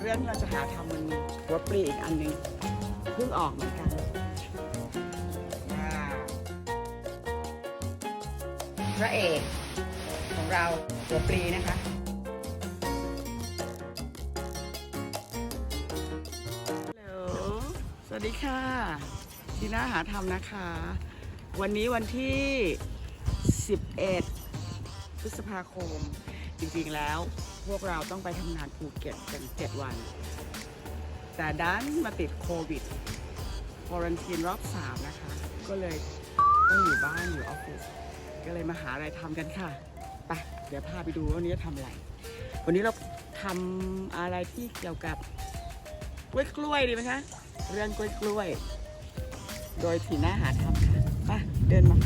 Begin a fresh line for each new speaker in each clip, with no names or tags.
เรื่องที่เราจะหาทำมันมีหัวปลีอีกอันหนึงเพิ่งออกเหมือนกันว้าวพระเอกของเราหัวปลีนะคะฮัลโหลสวัสดีค่ะทีน่าหาทำนะคะ วันนี้วันที่ 11 พฤษภาคม จริงๆแล้ว พวกเราต้องไปทำงานภูเก็ตกัน7วัน แต่ดันมาติดโควิดควอรันทีนรอบ3นะคะ ก็เลยต้องอยู่บ้านอยู่ออฟฟิศก็เลยมาหาอะไรทำกันค่ะไปเดี๋ยวพาไปดูว่าวันนี้จะทำอะไร วันนี้เราทำอะไรที่เกี่ยวกับกล้วยกล้วยๆดีไหมคะเรื่องกล้วยกล้วยๆโดยถีน่าหาทำค่ะไปเดินมา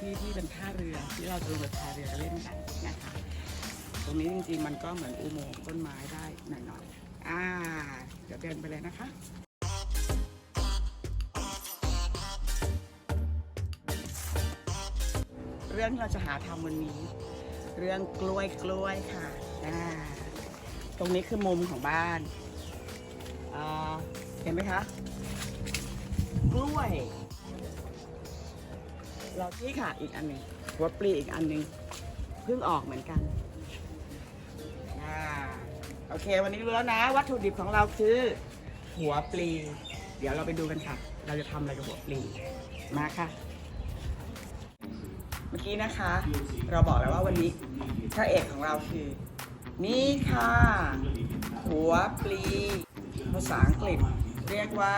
ที่ที่เป็นท่าเรือที่เราจะลงไปพายเรือเล่นกันนะคะตรงนี้จริงๆมันก็เหมือนอุโมงค์ต้นไม้ได้หน่อยๆอ่าเดี๋ยวเดินไปเลยนะคะเรื่องที่เราจะหาทำวันนี้ เรื่องกล้วยกล้วยค่ะอ่าตรงนี้คือมุมของบ้าน เห็นไหมคะ กล้วย เราที่ค่ะอีกอันหนึ่งหัวปลีอีกอันหนึ่งเพิ่งออกเหมือนกันอ่าโอเค วันนี้รู้แล้วนะ วัตถุดิบของเราคือ หัวปลี เดี๋ยวเราไปดูกันค่ะ เราจะทำอะไรกับหัวปลี มาค่ะ เมื่อกี้นะคะ เราบอกแล้วว่าวันนี้พระเอกของเราคือ นี่ค่ะ หัวปลี ภาษาอังกฤษ เรียกว่า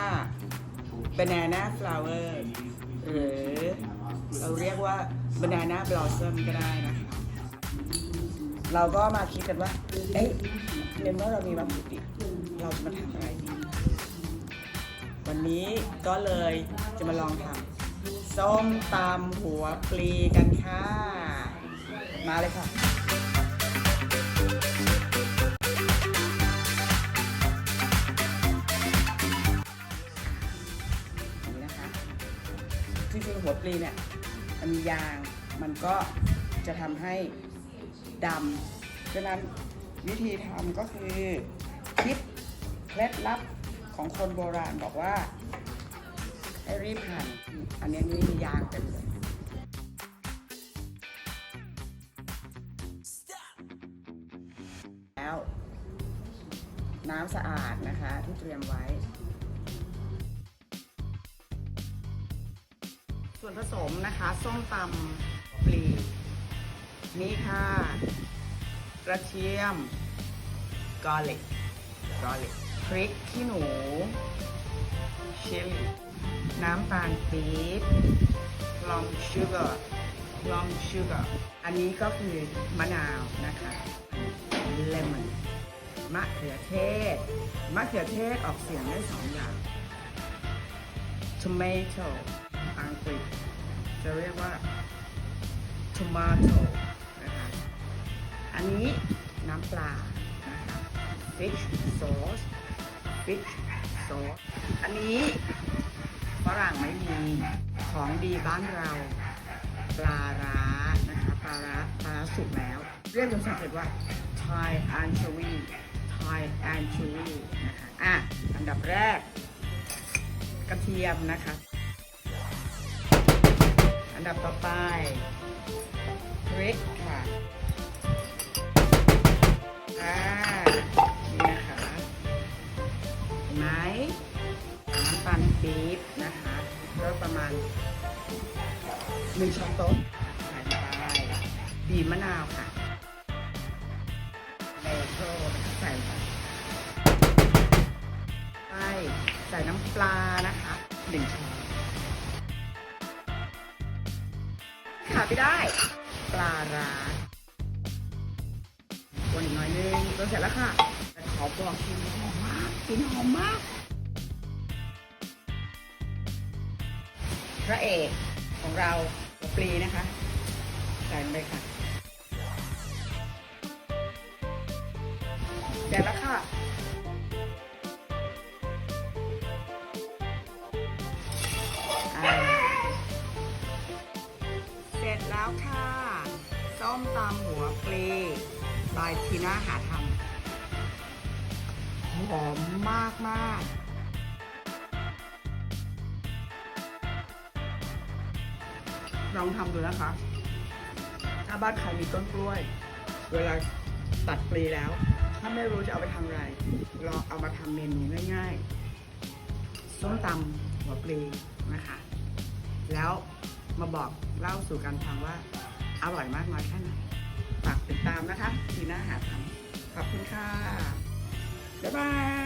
banana flower หรือ เราเรียกว่า banana blossom ก็ได้นะคะเราก็มาคิดกันว่า เอ๊ะในเมื่อเรามีวัตถุดิบเราจะมาทำอะไรดี วันนี้ก็เลยจะมาลองทำส้มตำหัวปลีกันค่ะ มาเลยค่ะนี่นะคะจริงๆหัวปลีเนี่ย มันมียาง มันก็จะทำให้ดำฉะนั้นวิธีทำก็คือคิดเคล็ดลับของคนโบราณบอกว่าให้รีบหั่นอันนี้นี่มียางเต็มเลยแล้วน้ำสะอาดนะคะที่เตรียมไว้ วนผสมนะคะส้มตำปลีนี่ค่ะ กระเทียมกอลิกกอลิกพริกขี้หนูชิลลน้ำตาลปี๊บลอมชูเกอร์ลอมชูเกอร์อันนี้ก็คือมะนาวนะคะเลมอนมะเขือเทศ มะเขือเทศออกเสียงได้สองอย่าง tomato อังกฤษ จะเรียกว่า tomato นะคะอันนี้น้ำปลานะคะ fish sauce fish sauce อันนี้ฝรั่งไม่มีของดีบ้านเรา ปลาร้านะคะปลาร้าปลาร้าสุกแล้ว เรียกภาษาอังกฤษว่า Thai anchovy Thai anchovy นะคะอะอันดับแรกกระเทียมนะคะ นดับต่อไปพริกค่ะอ่านี่นะคะเห็นไหมน้ำตาลปี๊บนะคะก็ประมาณหนึ่งช้อนโต๊ะใส่ไปบีบมะนาวค่ะเลโก้ใส่ไปใส่น้ำปลานะคะหนึ่งช้อน ขาดไม่ได้ ปลาร้าวันน่อยนึงก็เสร็จแล้วค่ะแต่ขอบอกกลินหอมมากกลินหอมมาก พระเอกของเราหัวปลีนะคะใส่ลงไปค่ะเสร็จแล้วค่ะำหัวปลีบายทีน่าหาทำหอมมากมากลองทำดูนะคะ ถ้าบ้านใครมีต้นกล้วย เวลาตัดปลีแล้ว ถ้าไม่รู้จะเอาไปทำอะไรลองเอามาทำเมนูง่ายๆส้มตำหัวปลีนะคะ แล้วมาบอกเล่าสู่กันฟังว่าอร่อยมากน้อยแค่ไหน ติดตามนะคะทีหน้าหาทำขอบคุณค่ะ บ๊ายบาย